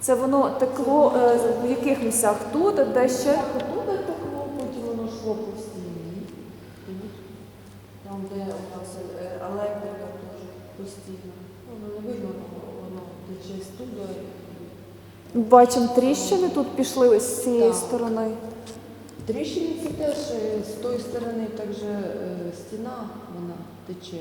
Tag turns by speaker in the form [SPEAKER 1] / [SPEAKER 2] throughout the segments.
[SPEAKER 1] Це воно текло е, в яких місцях? Тут, а де ще?
[SPEAKER 2] Тут текло, потім воно йшло по стіні. Тут. Там, де у нас е, електрика теж постійно. Воно не видно, воно тече з туди.
[SPEAKER 1] Бачимо тріщини тут пішли ось з цієї
[SPEAKER 2] Так.
[SPEAKER 1] сторони.
[SPEAKER 2] Тріщини це теж е, з тої сторони також е, стіна вона тече.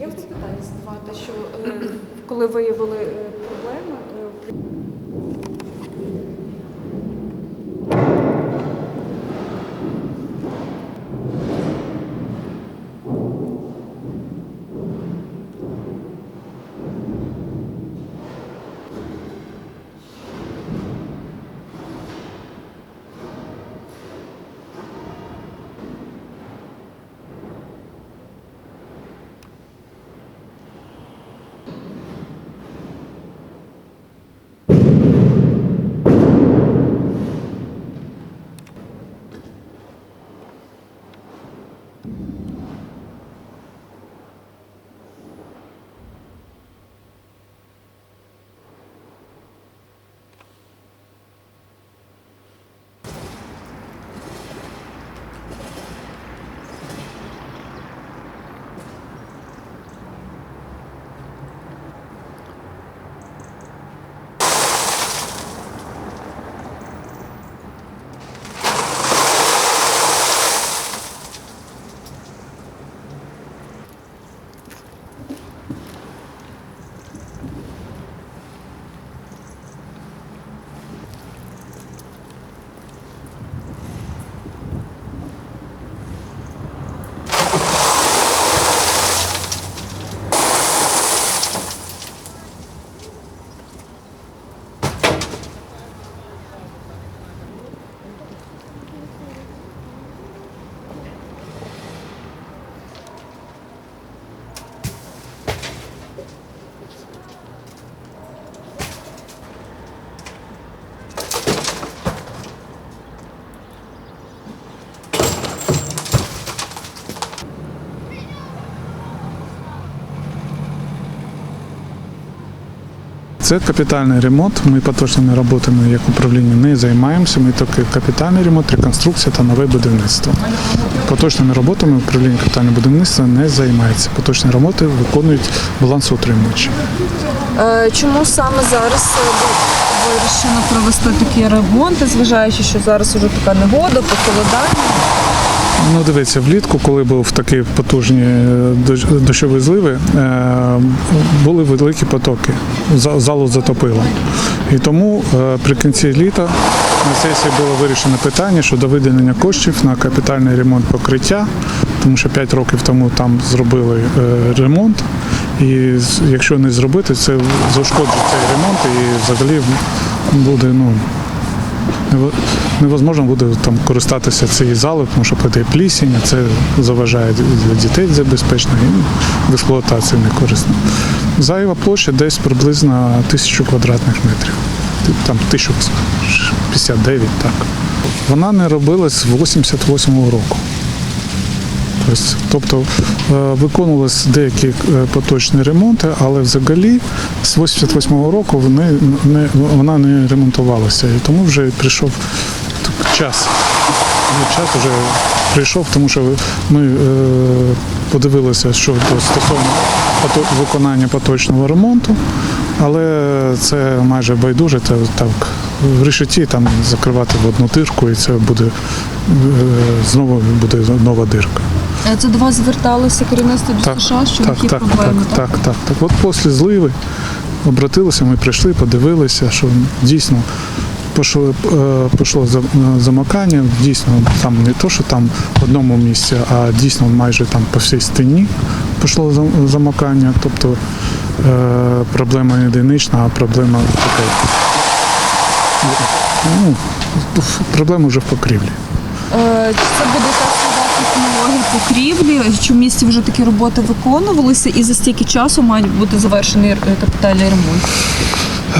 [SPEAKER 1] Я б питання задавати, що е, коли виявили
[SPEAKER 3] Це капітальний ремонт. Ми поточними роботами як управління не займаємося. Ми тільки капітальний ремонт, реконструкція та нове будівництво. Поточними роботами управління капітального будівництва не займається. Поточні роботи виконують балансоутримувачі.
[SPEAKER 4] Е, Чому саме зараз е, вирішено провести такі ремонти, зважаючи, що зараз уже така негода, похолодання?
[SPEAKER 3] Ну, дивіться, влітку, коли був такі потужні е, дощові зливи, е, були великі потоки. За- Залу затопило. І тому е, при кінці літа на сесії було вирішено питання щодо виділення коштів на капітальний ремонт покриття, тому що 5 років тому там зробили ремонт. І якщо не зробити, це зашкоджить цей ремонт і взагалі буде ну, невозможно буде там користатися цією залою, тому що падає плісінь, а це заважає для дітей це безпечно і в експлуатації не корисно. Зайва площа десь приблизно тисячу квадратних метрів. Там 1059, так. Вона не робилась з 88-го року. Тобто, Тобто е, виконувалися деякі е, поточні ремонти, але взагалі з 88-го року вони не, вона не ремонтувалася. І тому вже прийшов час. Час вже прийшов, тому що ми е, подивилися, що стосовно виконання поточного ремонту, але це майже байдуже, та так в решеті там закривати в одну дирку, і це буде знову буде нова дирка.
[SPEAKER 4] Е, Це до вас зверталося керівництво
[SPEAKER 3] Так,
[SPEAKER 4] США, що
[SPEAKER 3] так,
[SPEAKER 4] які
[SPEAKER 3] так,
[SPEAKER 4] проблеми,
[SPEAKER 3] так, так, так, так. От після зливи обратилися, ми прийшли, подивилися, що дійсно пішло, е, пішло е, замикання. Дійсно, там не то, що там в одному місці, а дійсно майже там по всій стіні пішло зам- замикання. Тобто проблема не одинична, а проблема така. Ну, проблема вже в покрівлі.
[SPEAKER 4] Це буде покрівлі? Чи в місті вже такі роботи виконувалися і за стільки часу мають бути завершений е, капітальний ремонт?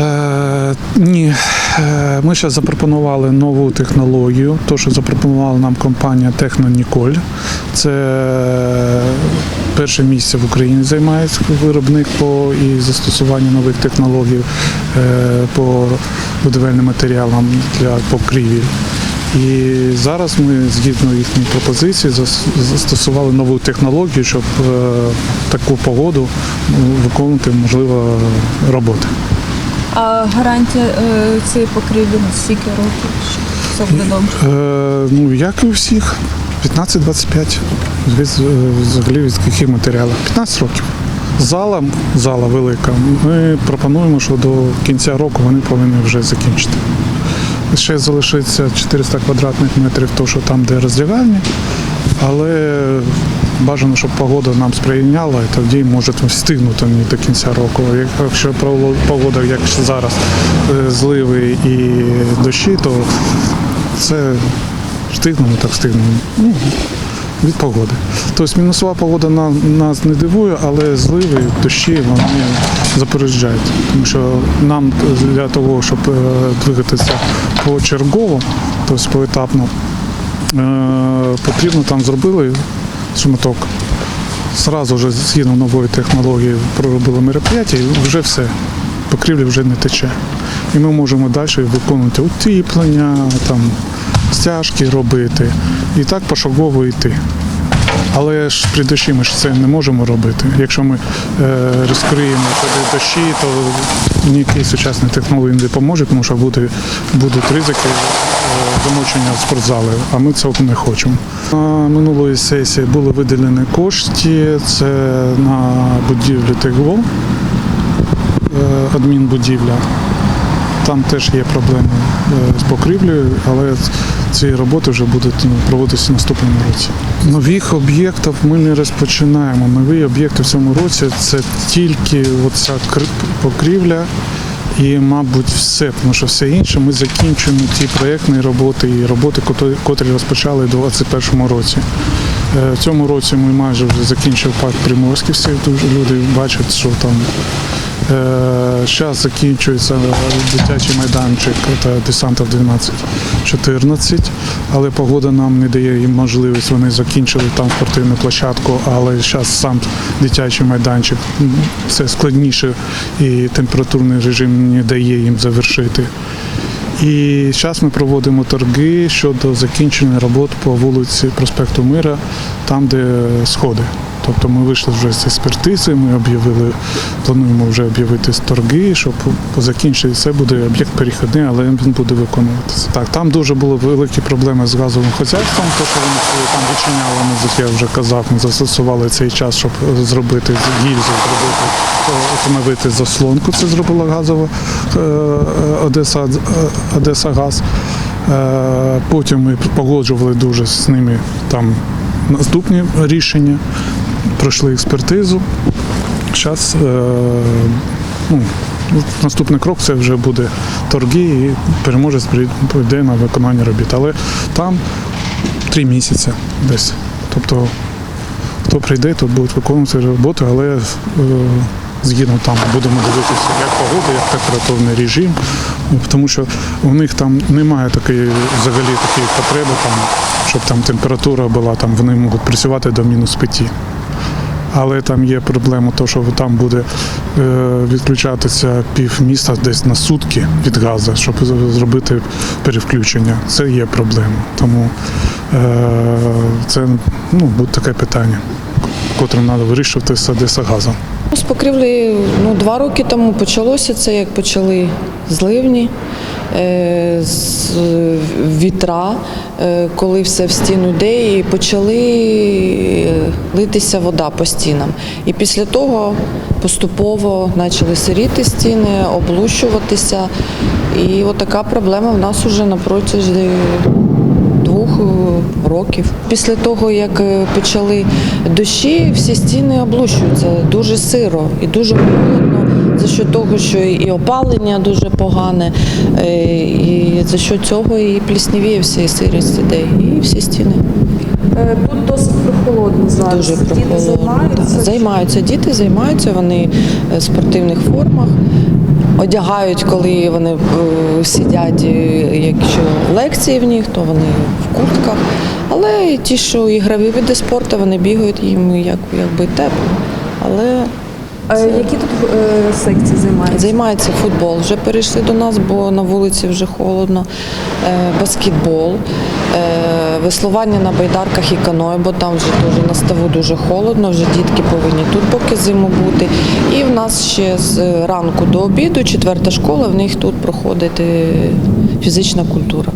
[SPEAKER 3] Е, ні, Е, ми зараз запропонували нову технологію. То, що запропонувала нам компанія Техноніколь. Це перше місце в Україні займається виробник по і застосуванню нових технологій по будівельним матеріалам для покрівель. І зараз ми, згідно їхньої пропозиції, застосували нову технологію, щоб е, таку погоду ну, виконувати можливо роботи.
[SPEAKER 4] А гарантія е, цієї покрівлі на скільки років? Все буде добре?
[SPEAKER 3] Е, ну, як і у всіх, 15-25. Е, взагалі від яких матеріалів? 15 років. Зала, зала велика. Ми пропонуємо, що до кінця року вони повинні вже закінчити. Ще залишиться 400 квадратних метрів, то що там, де роздягальні, але бажано, щоб погода нам сприйняла, і тоді може встигнути вони до кінця року. Якщо погода, як зараз, е, зливи і дощі, то це встигнемо, так встигнемо. Ну, від погоди. Тобто мінусова погода на, нас не дивує, але зливи, дощі вони запереджають. Тому що нам для того, щоб е, двигатися почергово, тобто поетапно, е, потрібно там зробили шматок. Зразу вже згідно нової технології проробили мероприятия і вже все. Покрівля вже не тече. І ми можемо далі виконувати утіплення, там, стяжки робити. І так пошагово йти. Але ж при дощі ми ж це не можемо робити. Якщо ми е, розкриємо туди дощі, то ніякі сучасні технології не допоможуть, тому що буде, будуть ризики е, замочення спортзали, а ми цього не хочемо. На минулої сесії були виділені кошти, це на будівлю ТГО, е, адмінбудівля. Там теж є проблеми е, з покрівлею, але ці роботи вже будуть ну, проводитися наступному році. Нових об'єктів ми не розпочинаємо. Нові об'єкти в цьому році це тільки оця покрівля і, мабуть, все, тому що все інше ми закінчуємо ті проєктні роботи і роботи, котрі розпочали у 2021 році. Е, В цьому році ми майже вже закінчили парк Приморський, всі люди бачать, що там Зараз закінчується дитячий майданчик десантів 12-14, але погода нам не дає їм можливість. Вони закінчили там спортивну площадку, але зараз сам дитячий майданчик це складніше і температурний режим не дає їм завершити. І зараз ми проводимо торги щодо закінчення робот по вулиці Проспекту Мира, там, де сходи. Тобто ми вийшли вже з експертизи, ми об'явили, плануємо вже об'явити торги, щоб по закінченні це буде об'єкт перехідний, але він буде виконуватися. Так, там дуже були великі проблеми з газовим хозяйством, то що вони там відчиняли, ми, як я вже казав, ми застосували цей час, щоб зробити з гільзи, зробити, е, встановити заслонку. Це зробила газова е, Одеса, е, Одеса Газ. Е, Потім ми погоджували дуже з ними там наступні рішення, пройшли експертизу. Зараз ну, наступний крок це вже буде торги і переможець прийде на виконання робіт. Але там три місяці десь. Тобто, хто прийде, то будуть виконувати роботи, але е, згідно там будемо дивитися, як погода, як температурний режим, Ну, тому що у них там немає такої взагалі такої потреби, там, щоб там температура була, там вони можуть працювати до мінус 5. Але там є проблема, то що там буде е, відключатися пів міста десь на сутки від газу, щоб зробити перевключення. Це є проблема. Тому е, це ну, буде таке питання, котрим треба вирішувати з Одеса газом.
[SPEAKER 2] З покрівлі ну, два роки тому почалося це, як почали зливні, е, з вітра, коли все в стіну йде, і почали е, литися вода по стінам. І після того поступово почали сиріти стіни, облущуватися. І отака проблема в нас уже на протязі е, років. Після того, як е, почали дощі, всі стіни облущуються дуже сиро і дуже холодно. За що того, що і опалення дуже погане, е, і за що цього і пліснівіє все, і сирість іде, і всі стіни.
[SPEAKER 1] Е, Тут досить прохолодно зараз.
[SPEAKER 2] Дуже
[SPEAKER 1] Діти займаються.
[SPEAKER 2] да. Займаються діти, займаються вони е, в спортивних формах. Одягають, коли вони е, сидять, е, якщо лекції в них, то вони в куртках. Але ті, що ігрові види спорту, вони бігають їм як, якби тепло. Але
[SPEAKER 1] Які тут е, секції займаються?
[SPEAKER 2] Займається футбол. Вже перейшли до нас, бо на вулиці вже холодно. Е, Баскетбол, е, веслування на байдарках і каное, бо там вже теж на ставу дуже холодно, вже дітки повинні тут поки зиму бути. І в нас ще з ранку до обіду, четверта школа, в них тут проходить фізична культура.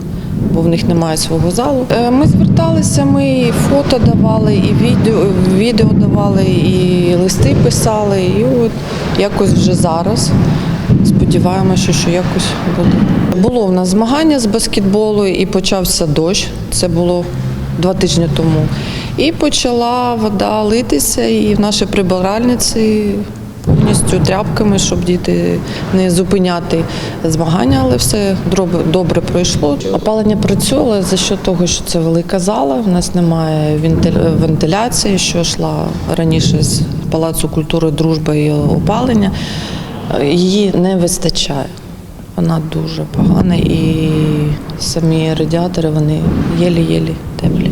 [SPEAKER 2] Бо в них немає свого залу. Е, Ми зверталися, ми і фото давали, і відео, відео давали, і листи писали. І от якось вже зараз сподіваємося, що якось буде. Було в нас змагання з баскетболу і почався дощ. Це було два тижні тому. І почала вода литися, і в нашій прибиральниці повністю тряпками, щоб діти не зупиняти змагання, але все добре пройшло. Опалення працює, за що того, що це велика зала, в нас немає вентиляції, що йшла раніше з Палацу культури, дружби і опалення. Її не вистачає. Вона дуже погана і самі радіатори вони єлі-єлі теплі.